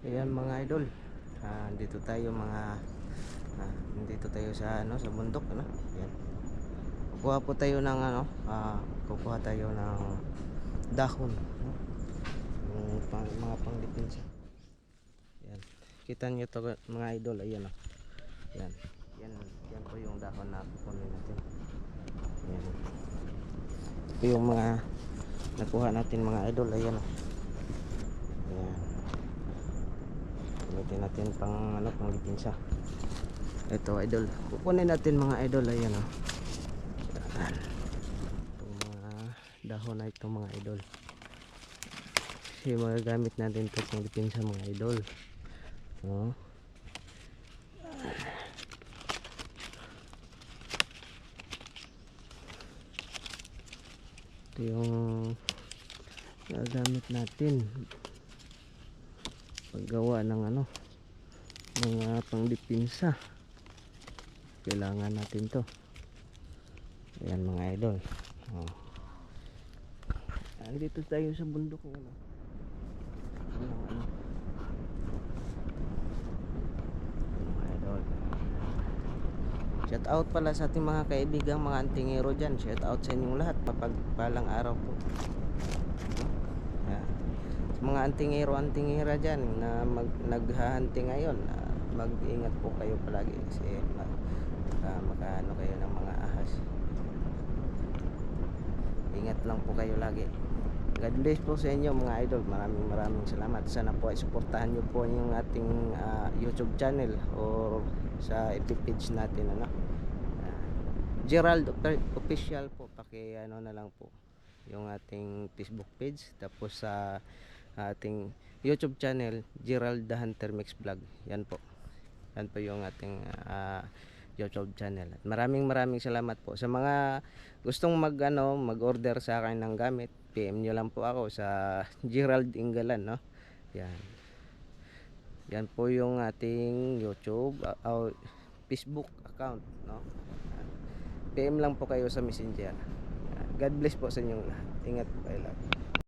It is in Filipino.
Ayan mga idol. Ah, dito tayo mga ah, dito tayo sa ano sa bundok ano. Ayan. Kukuha po tayo ng ano, ah, kukuha tayo ng dahon, no? Yung pang, mga pangdepensa. Ayan. Kita niyo to mga idol, ayan oh. Ayan. Yan, yan po yung dahon na kukunin natin. Ayan. Ito yung mga nakuha natin mga idol, ayan oh. Ayan. Gamitin natin pang ano, pang depensa. Ito idol. Kukunin natin mga idol ayan oh. Itong mga dahon na itong mga idol. Kasi magagamit natin ito pang depensa mga idol. Oh. Ito yung gagamit natin paggawa ng ano mga pangdipinsa kailangan natin to. Ayan mga idol. Oh. andito tayo sa bundok ano. Ano idol. Shout out pala sa ating mga kaibigang mga antingero dyan. Shout out sa inyong lahat mapagpalang araw po mga antingero antingera dyan na mag, naghahunting ngayon ah, mag-ingat po kayo palagi kasi baka makaano kayo ng mga ahas. Ingat lang po kayo lagi. God bless po sa inyo mga idol. Maraming maraming salamat. Sana po ay suportahan nyo po yung ating ah, youtube channel or sa FB page natin ano? Ah, Gerald official po paki ano na lang po yung ating Facebook page. Tapos sa ating YouTube channel Gerald the Hunter Mix Vlog. Yan po. Yan po yung ating ah, YouTube channel. At maraming maraming salamat po. Sa mga gustong mag ano mag-order sa akin ng gamit PM nyo lang po ako sa Gerald Ingalan no? Yan. Yan po yung ating YouTube uh, uh, Facebook account no. PM lang po kayo sa Messenger. God bless po sa inyong lahat. Ingat po kayo lahat